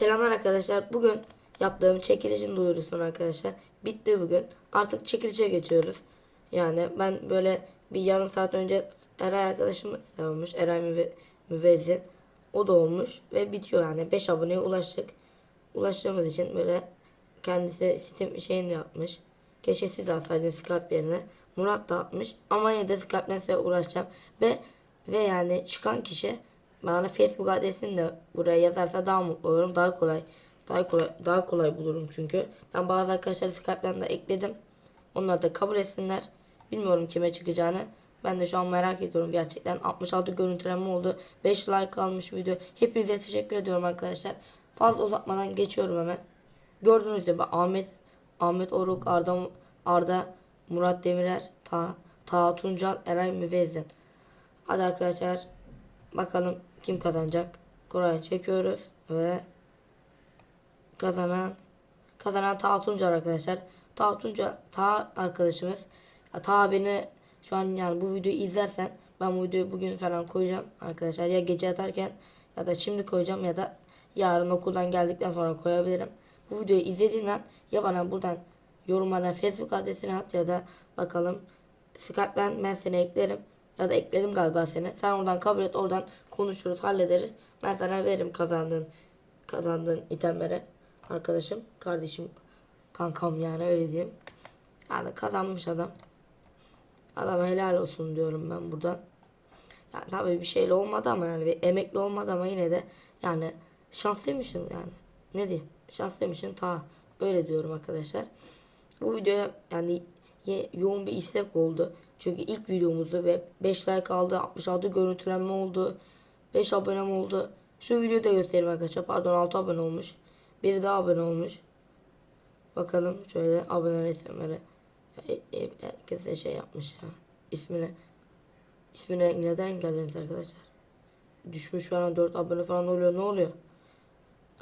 Selamlar arkadaşlar. Bugün yaptığım çekilişin duyurusunu arkadaşlar. Bitti bugün. Artık çekilişe geçiyoruz. Yani ben böyle bir yarım saat önce Eray arkadaşım da olmuş. Eray Müve, Müvezzin. O da olmuş ve bitiyor yani. 5 aboneye ulaştık. Ulaştığımız için böyle kendisi Steam şeyini yapmış. Keşke siz alsaydınız Skype yerine. Murat da atmış. Ama yine de Skype'den size uğraşacağım. Ve ve yani çıkan kişi bana Facebook adresini de buraya yazarsa daha mutlu olurum. Daha kolay daha kolay daha kolay bulurum çünkü. Ben bazı arkadaşları Skype'den de ekledim. Onlar da kabul etsinler. Bilmiyorum kime çıkacağını. Ben de şu an merak ediyorum gerçekten. 66 görüntülenme oldu. 5 like almış video. Hepinize teşekkür ediyorum arkadaşlar. Fazla uzatmadan geçiyorum hemen. Gördüğünüz gibi Ahmet Ahmet Oruk, Arda Arda Murat Demirer, Ta Ta Tuncal, Eray Müvezzin. Hadi arkadaşlar bakalım kim kazanacak. Kurayı çekiyoruz ve kazanan kazanan Ta Tuncal arkadaşlar. Ta Tuncal Ta arkadaşımız. Ya, Ta beni şu an yani bu videoyu izlersen ben bu videoyu bugün falan koyacağım arkadaşlar. Ya gece yatarken ya da şimdi koyacağım ya da yarın okuldan geldikten sonra koyabilirim. Bu videoyu izlediğinden ya bana buradan yorumlardan Facebook adresini at ya da bakalım Skype'den ben seni eklerim. Ya da ekledim galiba seni. Sen oradan kabul et oradan konuşuruz hallederiz. Ben sana veririm kazandığın kazandığın itemleri. Arkadaşım, kardeşim, kankam yani öyle diyeyim. Yani kazanmış adam. Adam helal olsun diyorum ben buradan. Yani tabii bir şeyle olmadı ama yani bir emekli olmadı ama yine de yani şanslıymışsın yani. Ne diyeyim? Şanslıymışsın ta öyle diyorum arkadaşlar. Bu videoya yani yoğun bir istek oldu. Çünkü ilk videomuzdu ve 5 like aldı, 66 görüntülenme oldu, 5 abonem oldu. Şu videoyu da göstereyim arkadaşlar. Pardon 6 abone olmuş. Biri daha abone olmuş. Bakalım şöyle abone isimleri. E, e, herkese şey yapmış ya. İsmini ismine neden geldiniz arkadaşlar? Düşmüş falan 4 abone falan oluyor. Ne oluyor?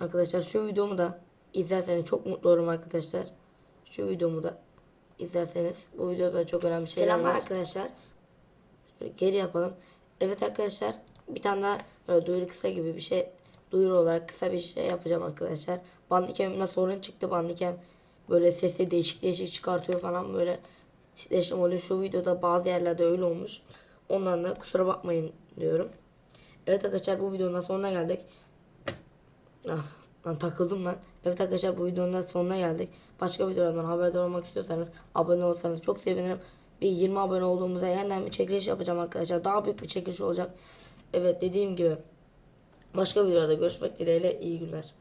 Arkadaşlar şu videomu da izlerseniz çok mutlu olurum arkadaşlar. Şu videomu da izlerseniz bu videoda çok önemli şeyler Selamlar var. arkadaşlar. Şöyle geri yapalım. Evet arkadaşlar bir tane daha böyle duyuru kısa gibi bir şey duyuru olarak kısa bir şey yapacağım arkadaşlar. Bandicam'imde sorun çıktı. Bandicam böyle sesi değişik değişik çıkartıyor falan böyle titreşim oluyor. Şu videoda bazı yerlerde öyle olmuş. Ondan da kusura bakmayın diyorum. Evet arkadaşlar bu videonun sonuna geldik. Ah, lan takıldım ben. Evet arkadaşlar bu videonun sonuna geldik. Başka videolardan haberdar olmak istiyorsanız abone olsanız çok sevinirim. Bir 20 abone olduğumuzda yeniden bir çekiliş yapacağım arkadaşlar. Daha büyük bir çekiliş olacak. Evet dediğim gibi başka videolarda görüşmek dileğiyle iyi günler.